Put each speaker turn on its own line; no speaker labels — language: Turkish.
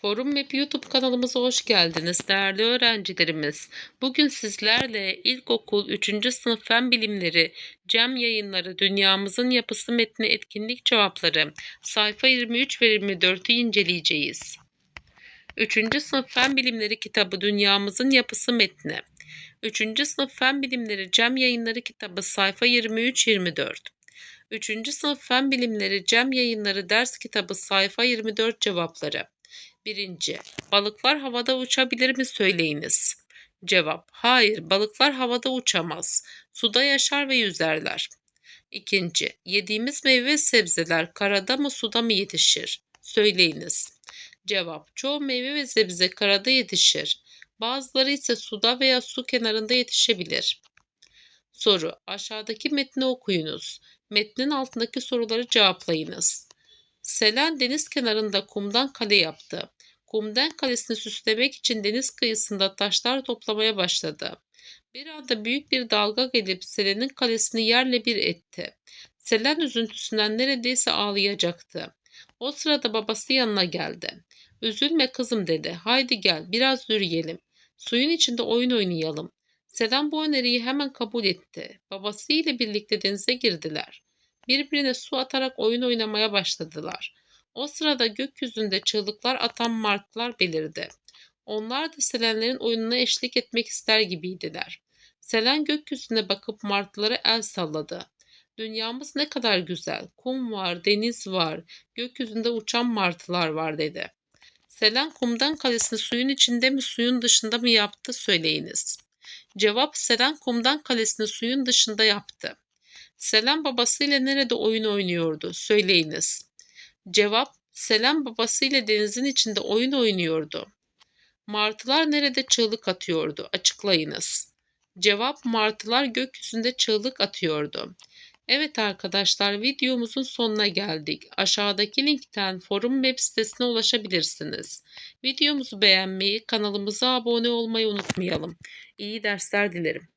Forum Map YouTube kanalımıza hoş geldiniz değerli öğrencilerimiz. Bugün sizlerle ilkokul 3. sınıf fen bilimleri, Cem yayınları, dünyamızın yapısı metni etkinlik cevapları, sayfa 23 ve 24'ü inceleyeceğiz. 3. sınıf fen bilimleri kitabı dünyamızın yapısı metni. 3. sınıf fen bilimleri Cem yayınları kitabı sayfa 23-24. 3. sınıf fen bilimleri Cem yayınları ders kitabı sayfa 24 cevapları. 1. Balıklar havada uçabilir mi söyleyiniz. Cevap: Hayır, balıklar havada uçamaz. Suda yaşar ve yüzerler. 2. Yediğimiz meyve ve sebzeler karada mı suda mı yetişir? Söyleyiniz. Cevap: Çoğu meyve ve sebze karada yetişir. Bazıları ise suda veya su kenarında yetişebilir. Soru: Aşağıdaki metni okuyunuz. Metnin altındaki soruları cevaplayınız. Selen deniz kenarında kumdan kale yaptı. Kumdan kalesini süslemek için deniz kıyısında taşlar toplamaya başladı. Bir anda büyük bir dalga gelip Selen'in kalesini yerle bir etti. Selen üzüntüsünden neredeyse ağlayacaktı. O sırada babası yanına geldi. Üzülme kızım dedi. Haydi gel biraz yürüyelim. Suyun içinde oyun oynayalım. Selen bu öneriyi hemen kabul etti. Babası ile birlikte denize girdiler. Birbirine su atarak oyun oynamaya başladılar. O sırada gökyüzünde çığlıklar atan martılar belirdi. Onlar da Selenlerin oyununa eşlik etmek ister gibiydiler. Selen gökyüzüne bakıp martılara el salladı. Dünyamız ne kadar güzel. Kum var, deniz var, gökyüzünde uçan martılar var dedi. Selen kumdan kalesini suyun içinde mi suyun dışında mı yaptı söyleyiniz. Cevap Selen kumdan kalesini suyun dışında yaptı. Selen babasıyla nerede oyun oynuyordu söyleyiniz. Cevap Selen babasıyla denizin içinde oyun oynuyordu. Martılar nerede çığlık atıyordu? Açıklayınız. Cevap martılar gökyüzünde çığlık atıyordu. Evet arkadaşlar videomuzun sonuna geldik. Aşağıdaki linkten forum web sitesine ulaşabilirsiniz. Videomuzu beğenmeyi, kanalımıza abone olmayı unutmayalım. İyi dersler dilerim.